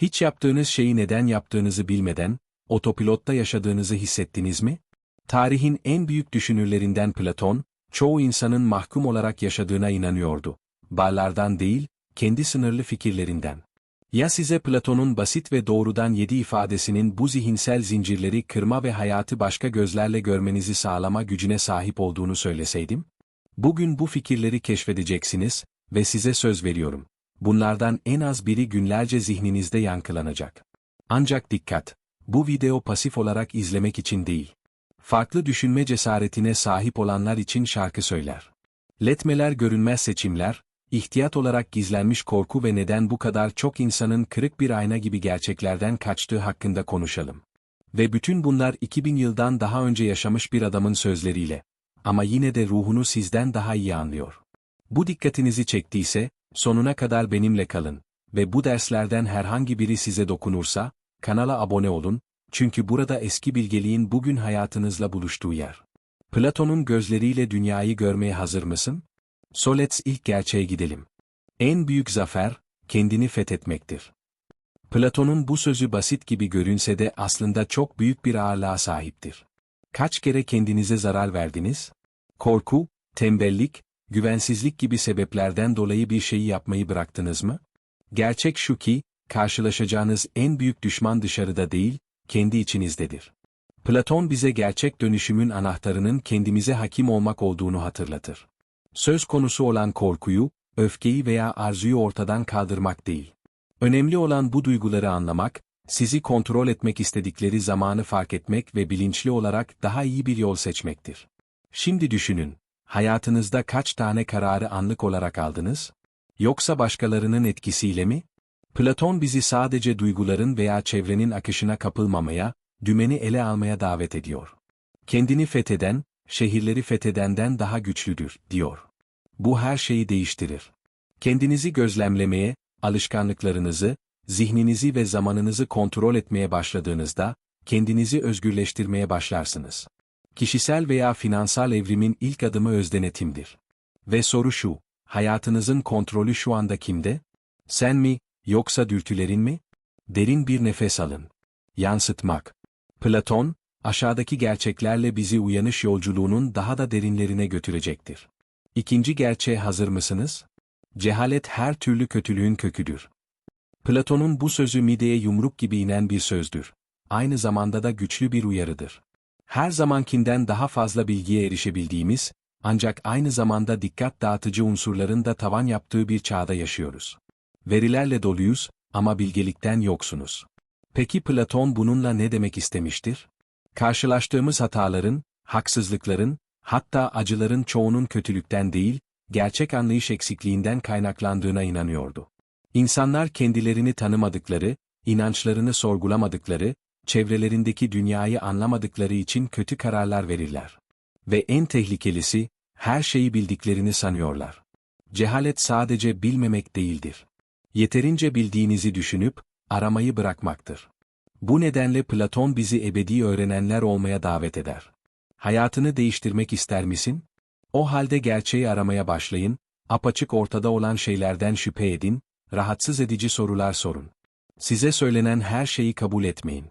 Hiç yaptığınız şeyi neden yaptığınızı bilmeden, otopilotta yaşadığınızı hissettiniz mi? Tarihin en büyük düşünürlerinden Platon, çoğu insanın mahkum olarak yaşadığına inanıyordu. Barlardan değil, kendi sınırlı fikirlerinden. Ya size Platon'un basit ve doğrudan yedi ifadesinin bu zihinsel zincirleri kırma ve hayatı başka gözlerle görmenizi sağlama gücüne sahip olduğunu söyleseydim? Bugün bu fikirleri keşfedeceksiniz ve size söz veriyorum. Bunlardan en az biri günlerce zihninizde yankılanacak. Ancak dikkat! Bu video pasif olarak izlemek için değil. Farklı düşünme cesaretine sahip olanlar için şarkı söyler. Letmeler görünmez seçimler, ihtiyat olarak gizlenmiş korku ve neden bu kadar çok insanın kırık bir ayna gibi gerçeklerden kaçtığı hakkında konuşalım. Ve bütün bunlar 2000 yıldan daha önce yaşamış bir adamın sözleriyle. Ama yine de ruhunu sizden daha iyi anlıyor. Bu dikkatinizi çektiyse, sonuna kadar benimle kalın ve bu derslerden herhangi biri size dokunursa, kanala abone olun, çünkü burada eski bilgeliğin bugün hayatınızla buluştuğu yer. Platon'un gözleriyle dünyayı görmeye hazır mısın? Solets ilk gerçeğe gidelim. En büyük zafer, kendini fethetmektir. Platon'un bu sözü basit gibi görünse de aslında çok büyük bir ağırlığa sahiptir. Kaç kere kendinize zarar verdiniz? Korku, tembellik, güvensizlik gibi sebeplerden dolayı bir şeyi yapmayı bıraktınız mı? Gerçek şu ki, karşılaşacağınız en büyük düşman dışarıda değil, kendi içinizdedir. Platon bize gerçek dönüşümün anahtarının kendimize hakim olmak olduğunu hatırlatır. Söz konusu olan korkuyu, öfkeyi veya arzuyu ortadan kaldırmak değil. Önemli olan bu duyguları anlamak, sizi kontrol etmek istedikleri zamanı fark etmek ve bilinçli olarak daha iyi bir yol seçmektir. Şimdi düşünün, hayatınızda kaç tane kararı anlık olarak aldınız? Yoksa başkalarının etkisiyle mi? Platon bizi sadece duyguların veya çevrenin akışına kapılmamaya, dümeni ele almaya davet ediyor. Kendini fetheden, şehirleri fethedenden daha güçlüdür, diyor. Bu her şeyi değiştirir. Kendinizi gözlemlemeye, alışkanlıklarınızı, zihninizi ve zamanınızı kontrol etmeye başladığınızda, kendinizi özgürleştirmeye başlarsınız. Kişisel veya finansal evrimin ilk adımı özdenetimdir. Ve soru şu, hayatınızın kontrolü şu anda kimde? Sen mi, yoksa dürtülerin mi? Derin bir nefes alın. Yansıtmak. Platon, aşağıdaki gerçeklerle bizi uyanış yolculuğunun daha da derinlerine götürecektir. İkinci gerçeğe hazır mısınız? Cehalet her türlü kötülüğün köküdür. Platon'un bu sözü mideye yumruk gibi inen bir sözdür. Aynı zamanda da güçlü bir uyarıdır. Her zamankinden daha fazla bilgiye erişebildiğimiz, ancak aynı zamanda dikkat dağıtıcı unsurların da tavan yaptığı bir çağda yaşıyoruz. Verilerle doluyuz ama bilgelikten yoksunuz. Peki Platon bununla ne demek istemiştir? Karşılaştığımız hataların, haksızlıkların, hatta acıların çoğunun kötülükten değil, gerçek anlayış eksikliğinden kaynaklandığına inanıyordu. İnsanlar kendilerini tanımadıkları, inançlarını sorgulamadıkları, çevrelerindeki dünyayı anlamadıkları için kötü kararlar verirler. Ve en tehlikelisi, her şeyi bildiklerini sanıyorlar. Cehalet sadece bilmemek değildir. Yeterince bildiğinizi düşünüp, aramayı bırakmaktır. Bu nedenle Platon bizi ebedi öğrenenler olmaya davet eder. Hayatını değiştirmek ister misin? O halde gerçeği aramaya başlayın, apaçık ortada olan şeylerden şüphe edin, rahatsız edici sorular sorun. Size söylenen her şeyi kabul etmeyin.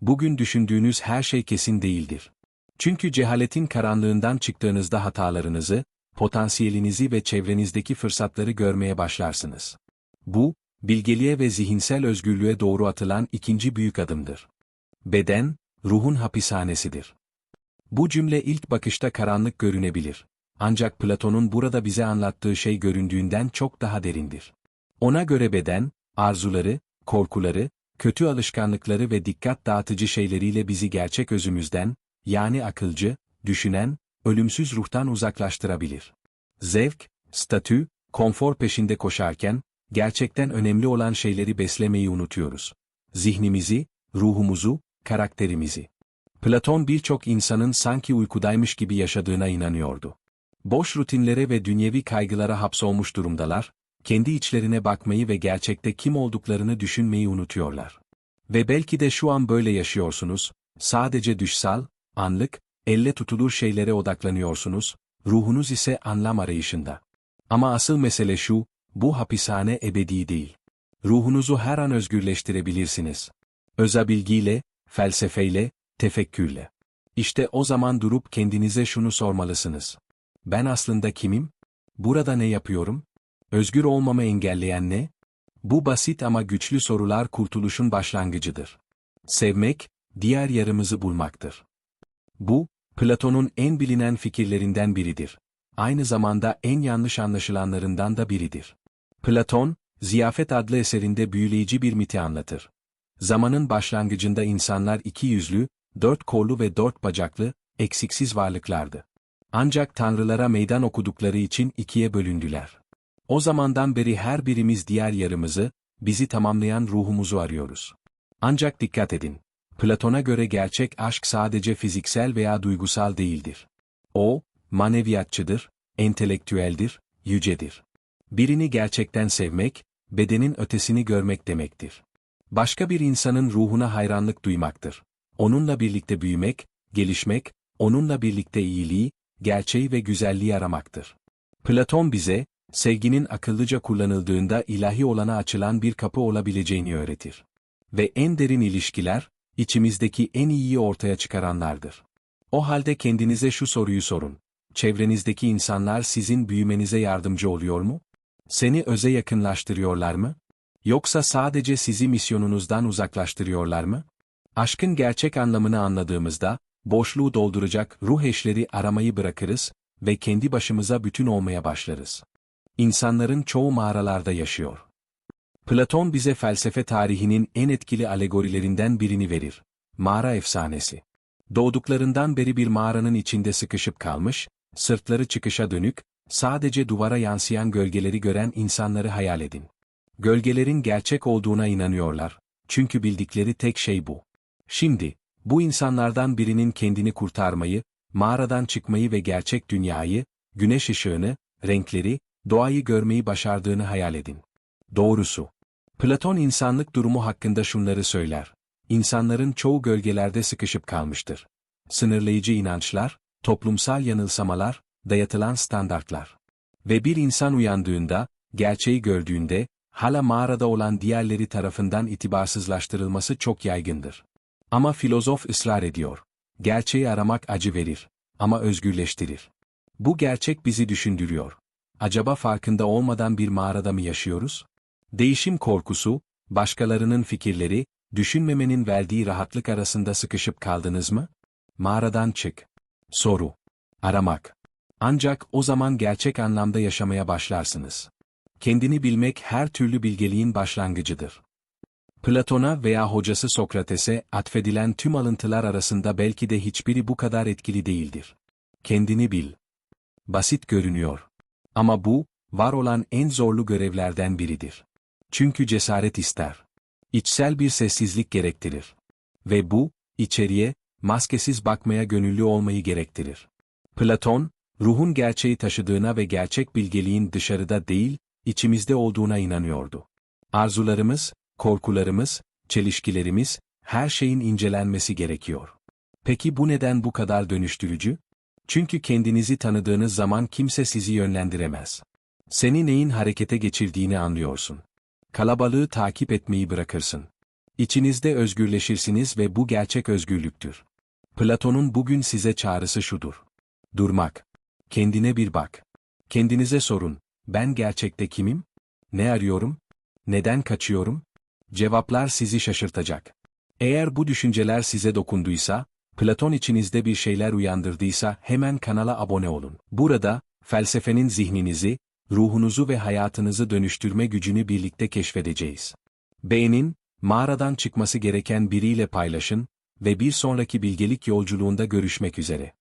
Bugün düşündüğünüz her şey kesin değildir. Çünkü cehaletin karanlığından çıktığınızda hatalarınızı, potansiyelinizi ve çevrenizdeki fırsatları görmeye başlarsınız. Bu, bilgeliğe ve zihinsel özgürlüğe doğru atılan ikinci büyük adımdır. Beden, ruhun hapishanesidir. Bu cümle ilk bakışta karanlık görünebilir. Ancak Platon'un burada bize anlattığı şey göründüğünden çok daha derindir. Ona göre beden, arzuları, korkuları, kötü alışkanlıkları ve dikkat dağıtıcı şeyleriyle bizi gerçek özümüzden, yani akılcı, düşünen, ölümsüz ruhtan uzaklaştırabilir. Zevk, statü, konfor peşinde koşarken, gerçekten önemli olan şeyleri beslemeyi unutuyoruz. Zihnimizi, ruhumuzu, karakterimizi. Platon birçok insanın sanki uykudaymış gibi yaşadığına inanıyordu. Boş rutinlere ve dünyevi kaygılara hapsolmuş durumdalar, kendi içlerine bakmayı ve gerçekte kim olduklarını düşünmeyi unutuyorlar. Ve belki de şu an böyle yaşıyorsunuz, sadece düşsal, anlık, elle tutulur şeylere odaklanıyorsunuz, ruhunuz ise anlam arayışında. Ama asıl mesele şu, bu hapishane ebedi değil. Ruhunuzu her an özgürleştirebilirsiniz. Özabilgiyle, felsefeyle, tefekkürle. İşte o zaman durup kendinize şunu sormalısınız. Ben aslında kimim? Burada ne yapıyorum? Özgür olmamı engelleyen ne? Bu basit ama güçlü sorular kurtuluşun başlangıcıdır. Sevmek, diğer yarımızı bulmaktır. Bu, Platon'un en bilinen fikirlerinden biridir. Aynı zamanda en yanlış anlaşılanlarından da biridir. Platon, Ziyafet adlı eserinde büyüleyici bir miti anlatır. Zamanın başlangıcında insanlar iki yüzlü, dört kollu ve dört bacaklı, eksiksiz varlıklardı. Ancak tanrılara meydan okudukları için ikiye bölündüler. O zamandan beri her birimiz diğer yarımızı, bizi tamamlayan ruhumuzu arıyoruz. Ancak dikkat edin. Platon'a göre gerçek aşk sadece fiziksel veya duygusal değildir. O, maneviyatçıdır, entelektüeldir, yücedir. Birini gerçekten sevmek, bedenin ötesini görmek demektir. Başka bir insanın ruhuna hayranlık duymaktır. Onunla birlikte büyümek, gelişmek, onunla birlikte iyiliği, gerçeği ve güzelliği aramaktır. Platon bize, sevginin akıllıca kullanıldığında ilahi olana açılan bir kapı olabileceğini öğretir. Ve en derin ilişkiler, içimizdeki en iyiyi ortaya çıkaranlardır. O halde kendinize şu soruyu sorun. Çevrenizdeki insanlar sizin büyümenize yardımcı oluyor mu? Seni öze yakınlaştırıyorlar mı? Yoksa sadece sizi misyonunuzdan uzaklaştırıyorlar mı? Aşkın gerçek anlamını anladığımızda, boşluğu dolduracak ruh eşleri aramayı bırakırız ve kendi başımıza bütün olmaya başlarız. İnsanların çoğu mağaralarda yaşıyor. Platon bize felsefe tarihinin en etkili alegorilerinden birini verir. Mağara efsanesi. Doğduklarından beri bir mağaranın içinde sıkışıp kalmış, sırtları çıkışa dönük, sadece duvara yansıyan gölgeleri gören insanları hayal edin. Gölgelerin gerçek olduğuna inanıyorlar, çünkü bildikleri tek şey bu. Şimdi, bu insanlardan birinin kendini kurtarmayı, mağaradan çıkmayı ve gerçek dünyayı, güneş ışığını, renkleri, doğayı görmeyi başardığını hayal edin. Doğrusu. Platon insanlık durumu hakkında şunları söyler. İnsanların çoğu gölgelerde sıkışıp kalmıştır. Sınırlayıcı inançlar, toplumsal yanılsamalar, dayatılan standartlar. Ve bir insan uyandığında, gerçeği gördüğünde, hala mağarada olan diğerleri tarafından itibarsızlaştırılması çok yaygındır. Ama filozof ısrar ediyor. Gerçeği aramak acı verir. Ama özgürleştirir. Bu gerçek bizi düşündürüyor. Acaba farkında olmadan bir mağarada mı yaşıyoruz? Değişim korkusu, başkalarının fikirleri, düşünmemenin verdiği rahatlık arasında sıkışıp kaldınız mı? Mağaradan çık. Soru. Aramak. Ancak o zaman gerçek anlamda yaşamaya başlarsınız. Kendini bilmek her türlü bilgeliğin başlangıcıdır. Platon'a veya hocası Sokrates'e atfedilen tüm alıntılar arasında belki de hiçbiri bu kadar etkili değildir. Kendini bil. Basit görünüyor. Ama bu, var olan en zorlu görevlerden biridir. Çünkü cesaret ister. İçsel bir sessizlik gerektirir. Ve bu, içeriye, maskesiz bakmaya gönüllü olmayı gerektirir. Platon, ruhun gerçeği taşıdığına ve gerçek bilgeliğin dışarıda değil, içimizde olduğuna inanıyordu. Arzularımız, korkularımız, çelişkilerimiz, her şeyin incelenmesi gerekiyor. Peki bu neden bu kadar dönüştürücü? Çünkü kendinizi tanıdığınız zaman kimse sizi yönlendiremez. Seni neyin harekete geçirdiğini anlıyorsun. Kalabalığı takip etmeyi bırakırsın. İçinizde özgürleşirsiniz ve bu gerçek özgürlüktür. Platon'un bugün size çağrısı şudur. Durmak. Kendine bir bak. Kendinize sorun, ben gerçekte kimim? Ne arıyorum? Neden kaçıyorum? Cevaplar sizi şaşırtacak. Eğer bu düşünceler size dokunduysa, Platon içinizde bir şeyler uyandırdıysa hemen kanala abone olun. Burada, felsefenin zihninizi, ruhunuzu ve hayatınızı dönüştürme gücünü birlikte keşfedeceğiz. Beğenin, mağaradan çıkması gereken biriyle paylaşın ve bir sonraki bilgelik yolculuğunda görüşmek üzere.